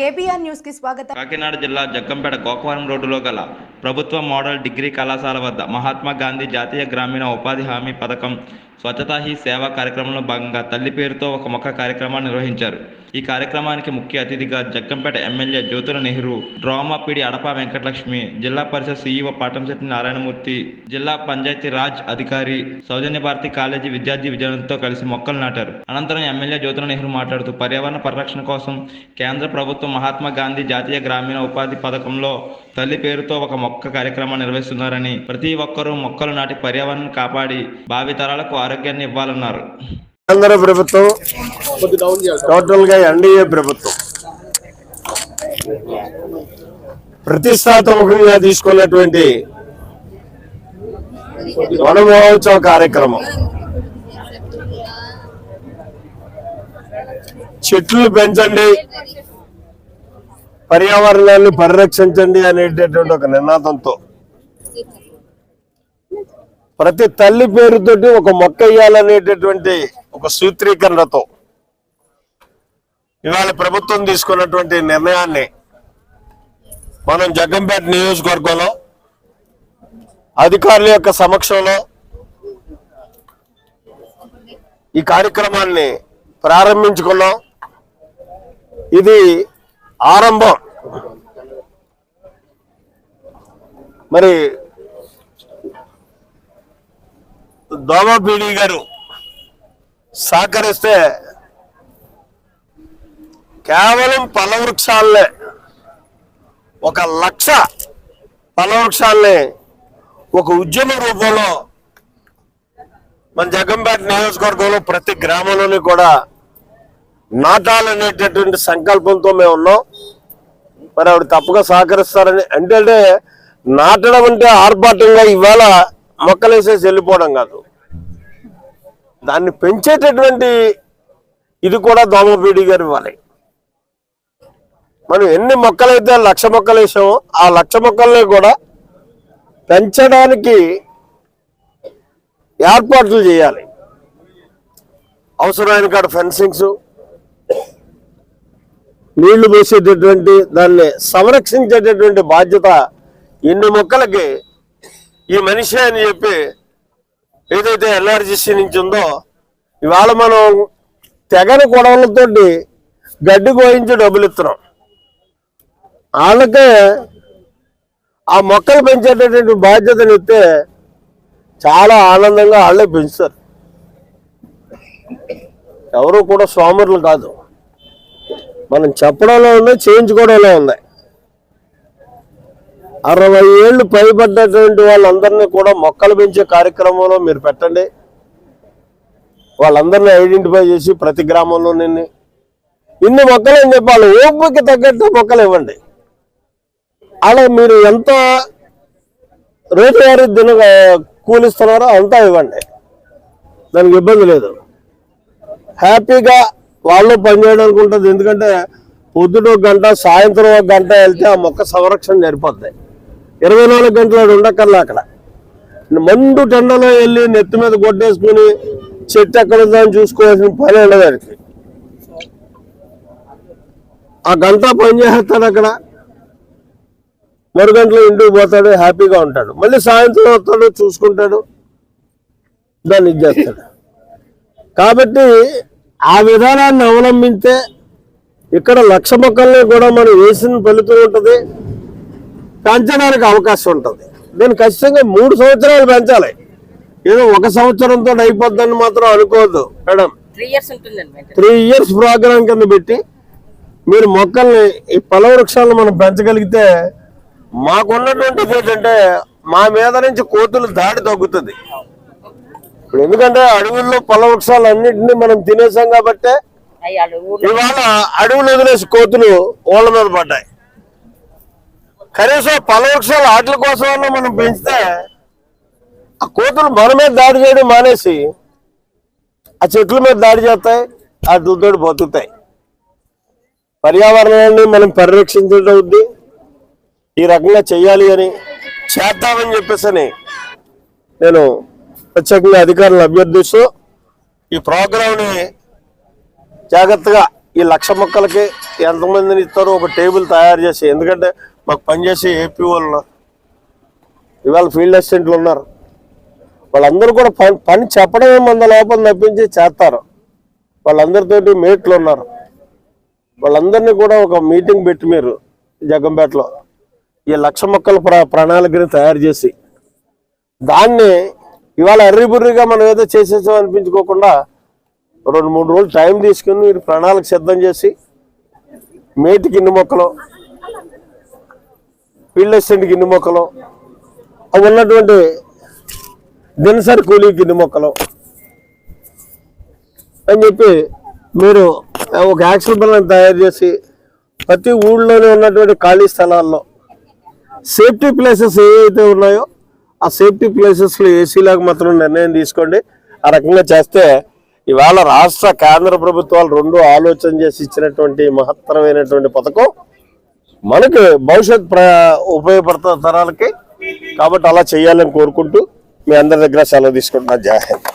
KBR న్యూస్కి స్వాగతం. కాకినాడ జిల్లా జగ్గంపేట గోకవరం రోడ్డులో గల ప్రభుత్వ మోడల్ డిగ్రీ కళాశాల వద్ద మహాత్మా గాంధీ జాతీయ గ్రామీణ ఉపాధి హామీ పథకం స్వచ్ఛతా హీ సేవా కార్యక్రమంలో భాగంగా తల్లి పేరుతో ఒక మొక్క కార్యక్రమాన్ని నిర్వహించారు. ఈ కార్యక్రమానికి ముఖ్య అతిథిగా జగ్గంపేట ఎమ్మెల్యే జ్యోతుల నెహ్రూ డ్రామా పీడి అడప వెంకటలక్ష్మి జిల్లా పరిషత్ సీఈఓ పాటంశెట్టి నారాయణమూర్తి జిల్లా పంచాయతీ రాజ్ అధికారి సౌజన్య భారతి కాలేజీ విద్యార్థి విద్యార్థులతో కలిసి మొక్కలు నాటారు. అనంతరం ఎమ్మెల్యే జ్యోతుల నెహ్రూ మాట్లాడుతూ పర్యావరణ పరిరక్షణ కోసం కేంద్ర ప్రభుత్వం మహాత్మా గాంధీ జాతీయ గ్రామీణ ఉపాధి పథకంలో తల్లి పేరుతో ఒక మొక్క కార్యక్రమాన్ని నిర్వహిస్తున్నారని ప్రతి ఒక్కరూ మొక్కలు నాటి పర్యావరణం కాపాడి భావితరాలకు ఆరోగ్యాన్ని ఇవ్వాలన్నారు. కేంద్ర ప్రభుత్వం టోటల్గా ఎన్డీఏ ప్రభుత్వం ప్రతిష్టాత్మకంగా తీసుకున్నటువంటి వన మహోత్సవ కార్యక్రమం. చెట్లు పెంచండి పర్యావరణాన్ని పరిరక్షించండి అనేటటువంటి ఒక నినాదంతో ప్రతి తల్లి పేరుతోటి ఒక మొక్క వేయాలనేటటువంటి ఒక సూత్రీకరణతో ఇవాళ ప్రభుత్వం తీసుకున్నటువంటి నిర్ణయాన్ని మనం జగ్గంపేట నియోజకవర్గంలో అధికారుల యొక్క సమక్షంలో ఈ కార్యక్రమాన్ని ప్రారంభించుకున్నాం. ఇది ఆరంభం. మరి దోమపీడి గారు సహకరిస్తే కేవలం పల వృక్షాలనే ఒక లక్ష పలవృక్షాలని ఒక ఉద్యమ రూపంలో మన జగంపేట నియోజకవర్గంలో ప్రతి గ్రామంలోని కూడా నాటాలనేటటువంటి సంకల్పంతో మేము ఉన్నాం. మరి ఆవిడ తప్పగా సహకరిస్తారని. అంటే అంటే నాటడం అంటే ఆర్భాటంగా ఇవాళ మొక్కలేసేసి వెళ్ళిపోవడం కాదు. దాన్ని పెంచేటటువంటి ఇది కూడా దోమపీడి గారు ఇవ్వాలి. మనం ఎన్ని మొక్కలైతే లక్ష మొక్కలు వేసామో ఆ లక్ష మొక్కల్ని కూడా పెంచడానికి ఏర్పాట్లు చేయాలి. అవసరమైన కాడ ఫెన్సింగ్స్ నీళ్ళు పోసేటటువంటి దాన్ని సంరక్షించేటటువంటి బాధ్యత ఎన్ని మొక్కలకి ఈ మనిషి అని చెప్పి ఏదైతే ఎల్ఆర్జిసి నుంచి ఉందో ఇవాళ మనం తెగని గొడవలతోటి గడ్డి కోయించి డబ్బులు ఇస్తున్నాం. వాళ్ళకే ఆ మొక్కలు పెంచేటటువంటి బాధ్యతను ఇస్తే చాలా ఆనందంగా వాళ్ళే పెంచుతారు. ఎవరు కూడా సోమరులు కాదు. మనం చెప్పడంలో ఉంది చేయించుకోవడంలో ఉంది. అరవై ఏళ్ళు పైబడ్డటువంటి వాళ్ళందరినీ కూడా మొక్కలు పెంచే కార్యక్రమంలో మీరు పెట్టండి. వాళ్ళందరినీ ఐడెంటిఫై చేసి ప్రతి గ్రామంలో నిన్ను ఇన్ని మొక్కలు అని చెప్పాలి. ఓపిక తగ్గట్టు మొక్కలు ఇవ్వండి. అలా మీరు ఎంత రోజువారీ దిన కూలిస్తున్నారో అంతా ఇవ్వండి. దానికి ఇబ్బంది లేదు. హ్యాపీగా వాళ్ళు పనిచేయడానికి ఉంటుంది ఎందుకంటే పొద్దుట ఒక గంట సాయంత్రం ఒక గంట వెళ్తే ఆ మొక్క సంరక్షణ సరిపోద్ది ఇరవై నాలుగు గంటలు ఉండకల్లా అక్కడ. మండు టెండలో వెళ్ళి నెత్తి మీద కొట్టేసుకుని చెట్టు ఎక్కడ ఉందని చూసుకోవాల్సిన పని ఉండదు ఆ గంట పని చేస్తాడు అక్కడ. మరు గంటలో ఇంటికి పోతాడు హ్యాపీగా ఉంటాడు. మళ్ళీ సాయంత్రం వస్తాడు చూసుకుంటాడు దాన్ని ఇది చేస్తాడు. కాబట్టి ఆ విధానాన్ని అవలంబించే ఇక్కడ లక్ష మొక్కల్ని కూడా మనం వేసిన ఫలితం ఉంటుంది. పెంచడానికి అవకాశం ఉంటుంది. దీన్ని ఖచ్చితంగా మూడు సంవత్సరాలు పెంచాలి. ఏదో ఒక సంవత్సరంతో అయిపోద్దని మాత్రం అనుకోవద్దు మేడం. త్రీ ఇయర్స్ ప్రోగ్రామ్ కింద పెట్టి మీరు మొక్కల్ని ఈ పల వృక్షాలను మనం పెంచగలిగితే మాకున్నటువంటి ఏంటంటే మా మీద నుంచి కోతులు దాడి తగ్గుతుంది. ఇప్పుడు ఎందుకంటే అడవుల్లో పల వృక్షాలు అన్నింటినీ మనం తినేసాం కాబట్టి ఇవాళ అడవులు వదిలేసి కోతులు ఓళ్ళ మీద పడ్డాయి. కనీసం పలవృక్షాలు ఆటల కోసం మనం పెంచితే ఆ కోతులు మన మీద దాడి చేయడం మానేసి ఆ చెట్ల మీద దాడి చేస్తాయి వాటితో బతుకుతాయి. పర్యావరణాన్ని మనం పరిరక్షించడం ఉంది ఈ రకంగా చెయ్యాలి అని చేద్దామని చెప్పేసి అని నేను ప్రత్యేకంగా అధికారులను అభ్యర్థిస్తూ ఈ ప్రోగ్రాంని జాగ్రత్తగా ఈ లక్ష మొక్కలకి ఎంతమందిని ఇస్తారో ఒక టేబుల్ తయారు చేసి ఎందుకంటే మాకు పనిచేసే ఏపీ వాళ్ళు ఇవాళ ఫీల్డ్ అసిస్టెంట్లు ఉన్నారు. వాళ్ళందరూ కూడా పని పని చెప్పడమే మన లోపల తప్పించి చేస్తారు. వాళ్ళందరితోటి మేట్లు ఉన్నారు. వాళ్ళందరినీ కూడా ఒక మీటింగ్ పెట్టి మీరు జగ్గంపేటలో ఈ లక్ష మొక్కల ప్ర ప్రణాళికని తయారు చేసి దాన్ని ఇవాళ ఎర్రిబుర్రిగా మనం ఏదో చేసేసాం అనిపించుకోకుండా రెండు మూడు రోజులు టైం తీసుకుని మీరు ప్రణాళిక సిద్ధం చేసి మేటికి ఇన్ని మొక్కలు ఫీల్డ్ అసిస్టెంట్కి గిన్నె మొక్కలు అవి ఉన్నటువంటి దినసరి కూలీ గిన్నె మొక్కలు. అని చెప్పి మీరు ఒక యాక్షన్ ప్లాన్ తయారు చేసి ప్రతి ఊళ్ళోనే ఉన్నటువంటి ఖాళీ స్థలాల్లో సేఫ్టీ ప్లేసెస్ ఏవైతే ఉన్నాయో ఆ సేఫ్టీ ప్లేసెస్లో ఏసీలాగా మాత్రం నిర్ణయం తీసుకోండి. ఆ రకంగా చేస్తే ఇవాళ రాష్ట్ర కేంద్ర ప్రభుత్వాలు రెండు ఆలోచన చేసి ఇచ్చినటువంటి మహత్తరమైనటువంటి పథకం మనకి భవిష్యత్ ప్ర ఉపయోగపడుతున్న తరాలకి కాబట్టి అలా చేయాలని కోరుకుంటూ మీ అందరి దగ్గర సెలవు తీసుకుంటున్నా జాహెద్